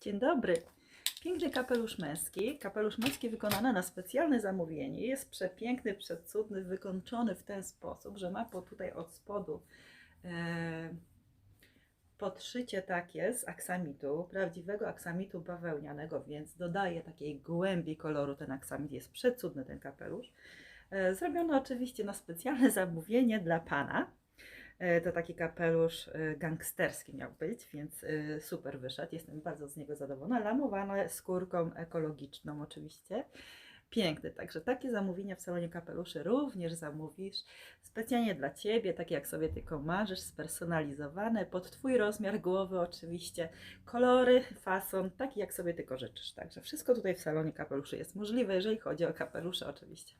Dzień dobry. Piękny kapelusz męski. Kapelusz męski wykonany na specjalne zamówienie. Jest przepiękny, przecudny, wykończony w ten sposób, że ma po tutaj od spodu e, podszycie takie z aksamitu, prawdziwego aksamitu bawełnianego, więc dodaje takiej głębi koloru. Ten aksamit jest przecudny, ten kapelusz. E, zrobiono oczywiście na specjalne zamówienie dla pana. E, To taki kapelusz e, gangsterski miał być, więc e, super wyszedł. Jestem bardzo z niego zadowolona. Lamowane skórką ekologiczną oczywiście. Piękny, także takie zamówienia w salonie kapeluszy również zamówisz specjalnie dla Ciebie, takie jak sobie tylko marzysz, spersonalizowane, pod Twój rozmiar głowy oczywiście, kolory, fason, taki jak sobie tylko życzysz. Także wszystko tutaj w salonie kapeluszy jest możliwe, jeżeli chodzi o kapelusze oczywiście.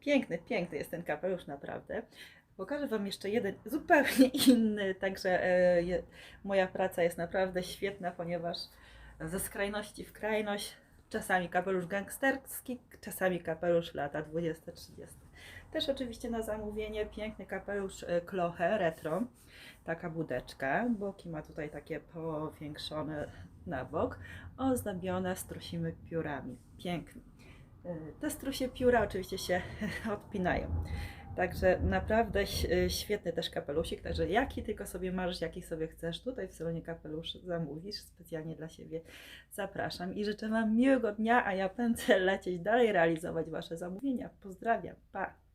Piękny, piękny jest ten kapelusz naprawdę. Pokażę Wam jeszcze jeden zupełnie inny, także e, moja praca jest naprawdę świetna, ponieważ ze skrajności w krajność, czasami kapelusz gangsterski, czasami kapelusz lata 20-30. Też oczywiście na zamówienie piękny kapelusz e, kloche retro, taka budeczka, boki ma tutaj takie powiększone na bok, ozdabione strusimi piórami. Piękny. E, Te strusie pióra oczywiście się odpinają. Także naprawdę y, świetny też kapelusik. Także jaki tylko sobie marzysz, jaki sobie chcesz, tutaj w salonie kapeluszy zamówisz specjalnie dla siebie. Zapraszam i życzę Wam miłego dnia, a ja pędzę lecieć dalej realizować Wasze zamówienia. Pozdrawiam. Pa!